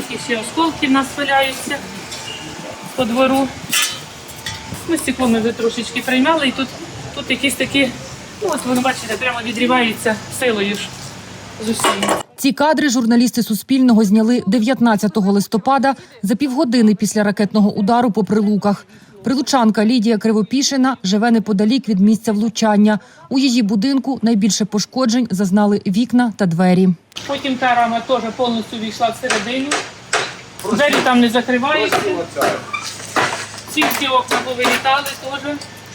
такі ще осколки в нас валяються по двору. Ну, стекло ми вже трошечки приймали, і тут, тут якісь такі, ну от воно бачите, прямо відрівається силою ж з усім. Ці кадри журналісти Суспільного зняли 19 листопада за півгодини після ракетного удару по прилуках. Прилучанка Лідія Кривопішина живе неподалік від місця влучання. У її будинку найбільше пошкоджень зазнали вікна та двері. Потім та рама теж повністю війшла всередину. Двері там не закриваються. Ці всі окна повилітали теж.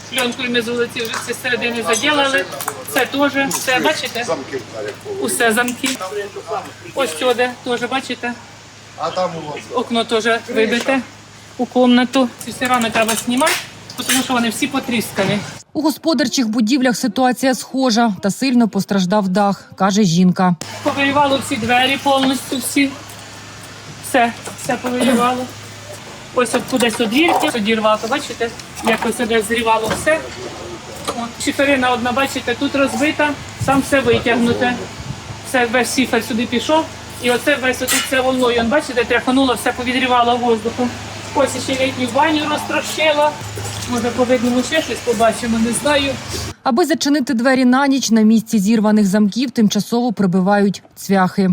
Пленкою ми золоті вже всі середини заділили. Це теж, все, бачите? Усе замки. Ось сюди теж, бачите? А там у вас Окно теж вибите у комнату. Ці всі рами треба знімати, тому що вони всі потріскані. У господарчих будівлях ситуація схожа та сильно постраждав дах, каже жінка. Повиювало всі двері повністю всі. Все, все повиювало. Ось от кудись одвірки, одірвало, бачите, як ось сюди зрівало все. От, шиферина одна, бачите, тут розбита, там все витягнуте. Все, весь шифер сюди пішов. І оце весь тут все волною, бачите, тряхануло, все повідрівало воздухом. Ось ще літню баню розтрощила. Може, по ще щось побачимо, не знаю. Аби зачинити двері на ніч, на місці зірваних замків тимчасово прибивають цвяхи.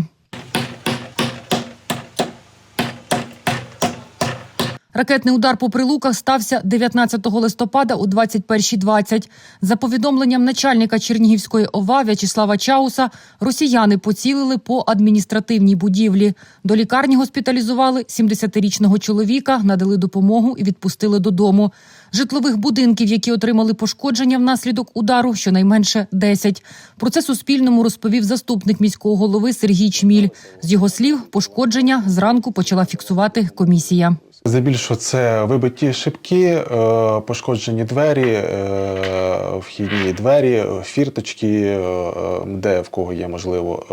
Ракетний удар по прилуках стався 19 листопада о 21.20. За повідомленням начальника Чернігівської ОВА В'ячеслава Чауса, росіяни поцілили по адміністративній будівлі. До лікарні госпіталізували 70-річного чоловіка, надали допомогу і відпустили додому. Житлових будинків, які отримали пошкодження внаслідок удару, щонайменше 10. Про це Суспільному розповів заступник міського голови Сергій Чміль. З його слів, пошкодження зранку почала фіксувати комісія. Здебільшого це вибиті шибки, е, пошкоджені двері, е, вхідні двері, фірточки, е, де в кого є можливо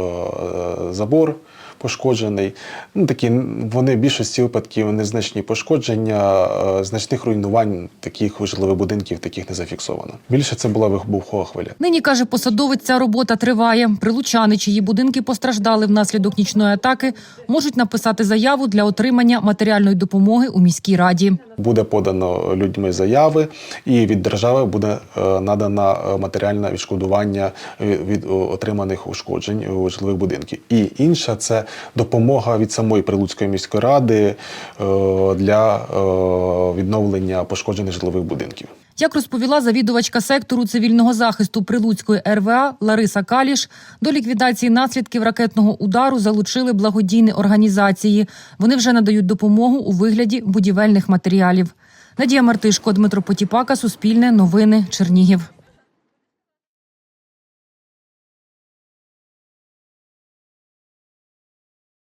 забор пошкоджений. Ну, такі вони в більшості випадків незначні пошкодження, е, значних руйнувань таких житлових будинків таких не зафіксовано. Більше це була вибухова хвиля. Нині каже посадовець, ця робота триває. Прилучани, чиї будинки постраждали внаслідок нічної атаки, можуть написати заяву для отримання матеріальної допомоги у міській раді. Буде подано людьми заяви, і від держави буде е, надано е, матеріальне відшкодування від отриманих ушкоджень у житлових будинків. І інша це допомога від самої Прилуцької міської ради е, для е, відновлення пошкоджених житлових будинків. Як розповіла завідувачка сектору цивільного захисту Прилуцької РВА Лариса Каліш, до ліквідації наслідків ракетного удару залучили благодійні організації. Вони вже надають допомогу у вигляді будівельних матеріалів. Надія Мартишко, Дмитро Потіпака, Суспільне, Новини, Чернігів.